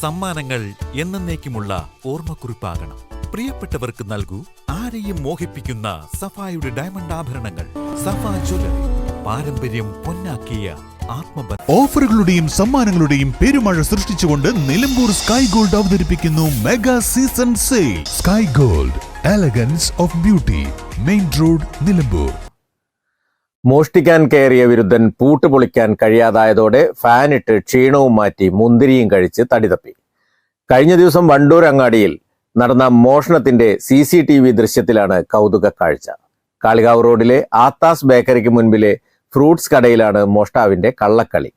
സമ്മാനങ്ങൾ എന്നേക്കുമുള്ള ഓർമ്മക്കുറിപ്പാകണം. പ്രിയപ്പെട്ടവർക്ക് നൽകൂ ആരെയും മോഹിപ്പിക്കുന്ന സഫായുടെ ഡയമണ്ട് ആഭരണങ്ങൾ. സഫ ജ്വല്ലറി പാരമ്പര്യം പൊന്നാക്കിയ ഓഫറുകളുടെയും സമ്മാനങ്ങളുടെയും പെരുമഴ സൃഷ്ടിച്ചുകൊണ്ട് നിലമ്പൂർ സ്കൈ ഗോൾഡ് അവതരിപ്പിക്കുന്നു mega season sale. Sky Gold elegance of beauty main road Nilambur. മോഷ്ടിക്കാൻ കയറിയ വിരുദ്ധൻ പൂട്ടുപൊളിക്കാൻ കഴിയാതായതോടെ ഫാനിട്ട് ക്ഷീണവും മാറ്റി മുന്തിരിയും കഴിച്ച് തടിതപ്പി. കഴിഞ്ഞ ദിവസം വണ്ടൂർ അങ്ങാടിയിൽ നടന്ന മോഷണത്തിന്റെ സി സി ടി വി ദൃശ്യത്തിലാണ് കൗതുക കാഴ്ച. കാളികാവ് റോഡിലെ ആത്താസ് ബേക്കറിക്ക് മുൻപിലെ ഫ്രൂട്ട്സ് കടയിലാണ് മോഷ്ടാവിന്റെ കള്ളക്കളി.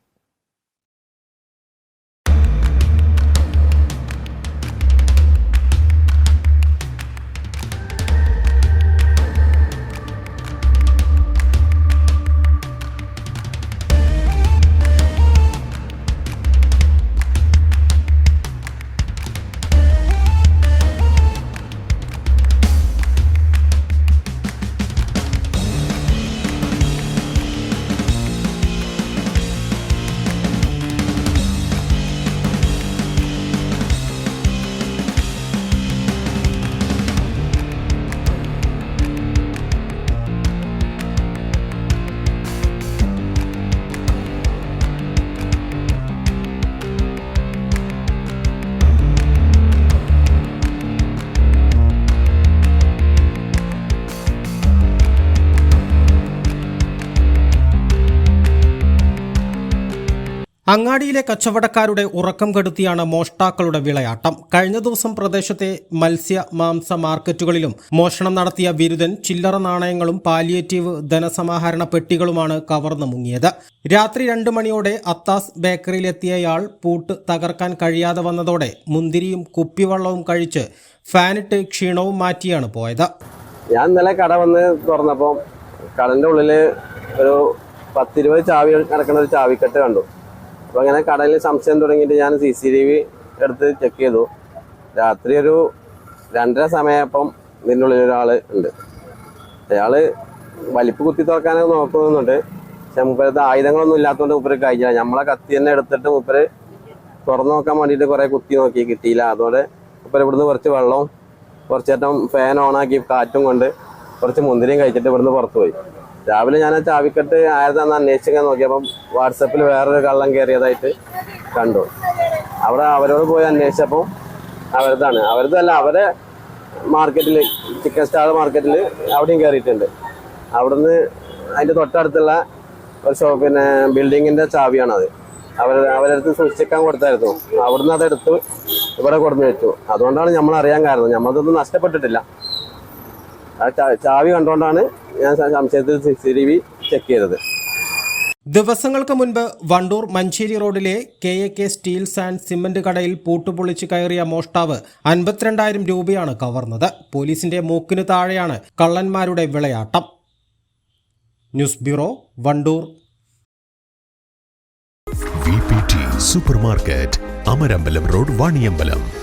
അങ്ങാടിയിലെ കച്ചവടക്കാരുടെ ഉറക്കം കെടുത്തിയാണ് മോഷ്ടാക്കളുടെ വിളയാട്ടം. കഴിഞ്ഞ ദിവസം പ്രദേശത്തെ മത്സ്യ മാംസ മാർക്കറ്റുകളിലും മോഷണം നടത്തിയ ബിരുദൻ ചില്ലറ നാണയങ്ങളും പാലിയേറ്റീവ് ധനസമാഹരണ പെട്ടികളുമാണ് കവർന്നു മുങ്ങിയത്. രാത്രി രണ്ട് മണിയോടെ അത്താസ് ബേക്കറിയിലെത്തിയയാൾ പൂട്ട് തകർക്കാൻ കഴിയാതെ വന്നതോടെ മുന്തിരിയും കുപ്പിവെള്ളവും കഴിച്ച് ഫാനിട്ട് ക്ഷീണവും മാറ്റിയാണ് പോയത്. ഞാൻ ഇന്നലെ കട വന്ന് തുറന്നപ്പോൾ കടന്റെ ഉള്ളിൽ ഒരു പത്തിരുപത് ചാവി നടക്കുന്ന ഒരു ചാവിക്കെട്ട് കണ്ടു. അപ്പൊ അങ്ങനെ കടയിൽ സംശയം തുടങ്ങിയിട്ട് ഞാൻ സി സി ടി വി എടുത്ത് ചെക്ക് ചെയ്തു. രാത്രി ഒരു രണ്ടര സമയപ്പം ഇതിന്റെ ഉള്ളിൽ ഒരാൾ ഉണ്ട്. അയാൾ വലിപ്പ് കുത്തി തുറക്കാനൊക്കെ നോക്കുന്നുണ്ട്. പക്ഷെ മുപ്പരത്ത് ആയുധങ്ങളൊന്നും ഇല്ലാത്തതുകൊണ്ട് മുപ്പര് കഴിഞ്ഞില്ല നമ്മളെ കത്തി തന്നെ എടുത്തിട്ട് മുപ്പര് തുറന്നു നോക്കാൻ വേണ്ടിയിട്ട് കുറേ കുത്തി നോക്കി കിട്ടിയില്ല. അതോടെ മുപ്പര് ഇവിടുന്ന് കുറച്ച് വെള്ളവും കുറച്ചേറ്റം ഫാൻ ഓണാക്കി കാറ്റും കൊണ്ട് കുറച്ച് മുന്തിരിയും കഴിച്ചിട്ട് ഇവിടുന്ന് പുറത്തു പോയി. രാവിലെ ഞാൻ ആ ചാവിക്കെട്ട് ആയതാന്ന് അന്വേഷിക്കാൻ നോക്കിയപ്പം വാട്സപ്പിൽ വേറൊരു കള്ളം കയറിയതായിട്ട് കണ്ടു. അവിടെ അവരോട് പോയി അന്വേഷിച്ചപ്പോൾ അവരതാണ്. അവരതല്ല അവരെ മാർക്കറ്റിൽ ചിക്കൻ സ്റ്റാർ മാർക്കറ്റിൽ അവിടെയും കയറിയിട്ടുണ്ട്. അവിടുന്ന് അതിന്റെ തൊട്ടടുത്തുള്ള ഒരു ഷോ പിന്നെ ബിൽഡിങ്ങിന്റെ ചാവിയാണത്. അവർ അവരടുത്ത് സൂക്ഷിക്കാൻ കൊടുത്തായിരുന്നു. അവിടുന്ന് അതെടുത്ത് ഇവിടെ കൊടുന്ന് വെച്ചു. അതുകൊണ്ടാണ് നമ്മൾ അറിയാൻ കാരണം. നമ്മളതൊന്നും നഷ്ടപ്പെട്ടിട്ടില്ല. ആ ചാവി കണ്ടുകൊണ്ടാണ് ഞാൻ സംശയത്തിൽ C C T V check ചെയ്തത്. ദിവസങ്ങൾക്ക് മുൻപ് വണ്ടൂർ മഞ്ചേരി റോഡിലെ K A K steels and cement കടയിൽ പൂട്ടുപൊളിച്ച് കയറിയ മോഷ്ടാവ് അൻപത്തിരണ്ടായിരം രൂപയാണ് കവർന്നത്. പോലീസിന്റെ മൂക്കിന് താഴെയാണ് കള്ളന്മാരുടെ വിളയാട്ടം. News bureau Wandoor. V P super market Amarambalam road Vaniyambalam.